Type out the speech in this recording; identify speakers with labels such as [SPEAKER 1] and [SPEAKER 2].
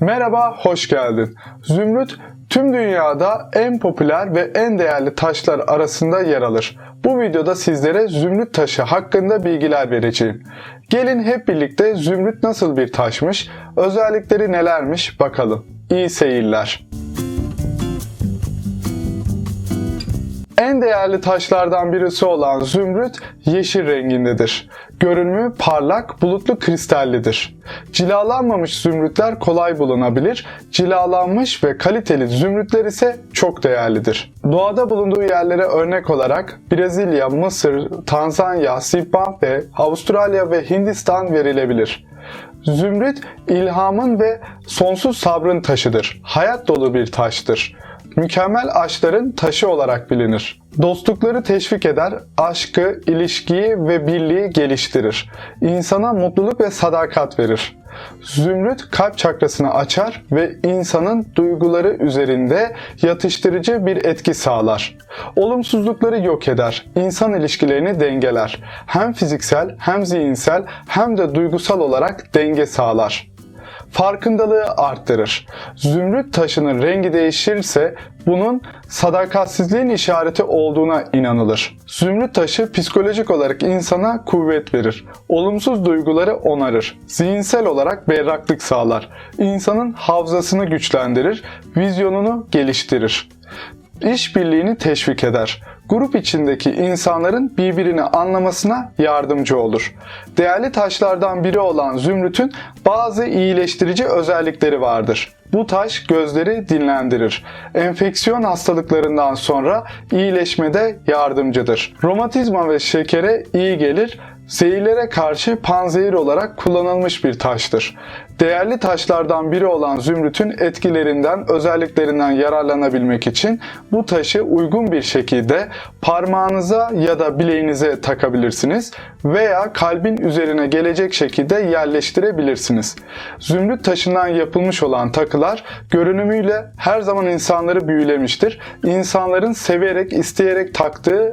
[SPEAKER 1] Merhaba, hoş geldin. Zümrüt tüm dünyada en popüler ve en değerli taşlar arasında yer alır. Bu videoda sizlere zümrüt taşı hakkında bilgiler vereceğim. Gelin hep birlikte zümrüt nasıl bir taşmış, özellikleri nelermiş bakalım. İyi seyirler. En değerli taşlardan birisi olan zümrüt yeşil rengindedir. Görünümü parlak, bulutlu kristallidir. Cilalanmamış zümrütler kolay bulunabilir. Cilalanmış ve kaliteli zümrütler ise çok değerlidir. Doğada bulunduğu yerlere örnek olarak Brezilya, Mısır, Tanzanya, Zimbabwe, Avustralya ve Hindistan verilebilir. Zümrüt ilhamın ve sonsuz sabrın taşıdır. Hayat dolu bir taştır mükemmel aşkların taşı olarak bilinir. Dostlukları teşvik eder, aşkı, ilişkiyi ve birliği geliştirir. İnsana mutluluk ve sadakat verir. Zümrüt kalp çakrasını açar ve insanın duyguları üzerinde yatıştırıcı bir etki sağlar. Olumsuzlukları yok eder, insan ilişkilerini dengeler. Hem fiziksel hem zihinsel hem de duygusal olarak denge sağlar farkındalığı arttırır. Zümrüt taşının rengi değişirse bunun sadakatsizliğin işareti olduğuna inanılır. Zümrüt taşı psikolojik olarak insana kuvvet verir. Olumsuz duyguları onarır. Zihinsel olarak berraklık sağlar. İnsanın hafızasını güçlendirir, vizyonunu geliştirir. İşbirliğini teşvik eder grup içindeki insanların birbirini anlamasına yardımcı olur. Değerli taşlardan biri olan zümrütün bazı iyileştirici özellikleri vardır. Bu taş gözleri dinlendirir. Enfeksiyon hastalıklarından sonra iyileşmede yardımcıdır. Romatizma ve şekere iyi gelir. Zehirlere karşı panzehir olarak kullanılmış bir taştır. Değerli taşlardan biri olan zümrütün etkilerinden, özelliklerinden yararlanabilmek için bu taşı uygun bir şekilde parmağınıza ya da bileğinize takabilirsiniz veya kalbin üzerine gelecek şekilde yerleştirebilirsiniz. Zümrüt taşından yapılmış olan takılar görünümüyle her zaman insanları büyülemiştir. İnsanların severek, isteyerek taktığı